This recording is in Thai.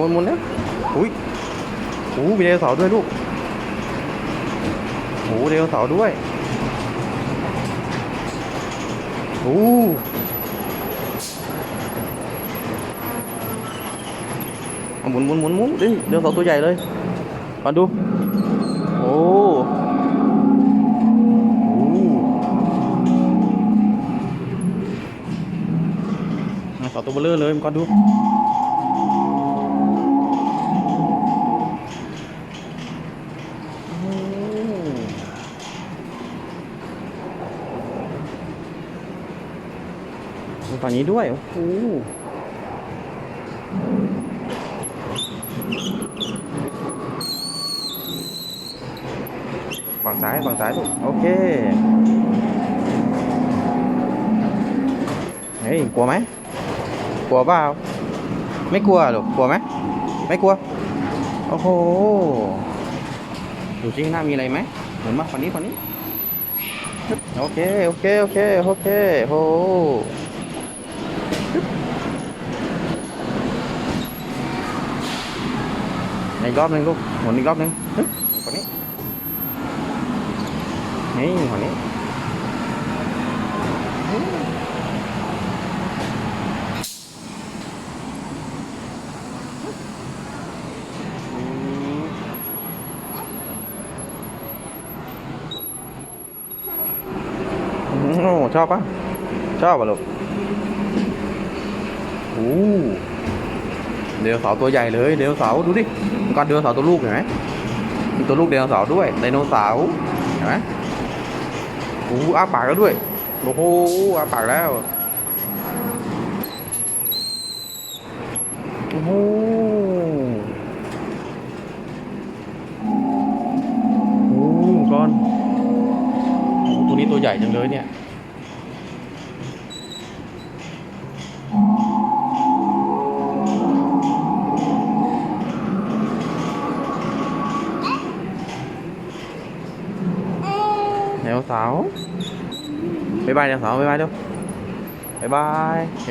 หมุนมุนแล้วอุ้ยโอ้มีไดโนเสาร์ด้วยลูกโอ้ไดโนเสาร์ด้วยโอ้เอาหมุนหมุนหมุนหมุนดิไดโนเสาร์ตัวใหญ่เลยมาดูโอ้โอ้ไดโนเสาตัวเบลอเลยมันก็ดู ฝั่งนี้ด้วย โอ้โหฝั่งซ้ายฝั่งซ้ายลูกโอเคเฮ้ยกลัวไหมกลัวเปล่าไม่กลัวหรอกกลัวไหมไม่กลัว โอ้โหดูจริงหน้ามีอะไรไหมเหมือนมาฝั่งนี้ฝั่งนี้ โอเค โอเค โอเค โอเคโห อีกรอบนึงลูกหมุนอีกรอบนึงฮึบฝั่งนี้นี่ฝั่งนี้โอ้ชอบปะชอบปะลูกโอ้ เดโนเสาร์ตัวใหญ่เลยเดโนเสาร์ดูดิมันเดโนเสาร์ตัวลูกเห็นไหมมีตัวลูกไดโนเสาร์ด้วยไดโนเสาร์เห็นไหมโอ้อ้าปากแล้วด้วยโอ้โหอ้าปากแล้วโอ้โหโอ้ก้อนตัวนี้ตัวใหญ่จังเลยเนี่ย ไดโนเสาวบ๊ายบายไดโนเสาวบ๊ายบายเร็วบ๊ายบายโอเค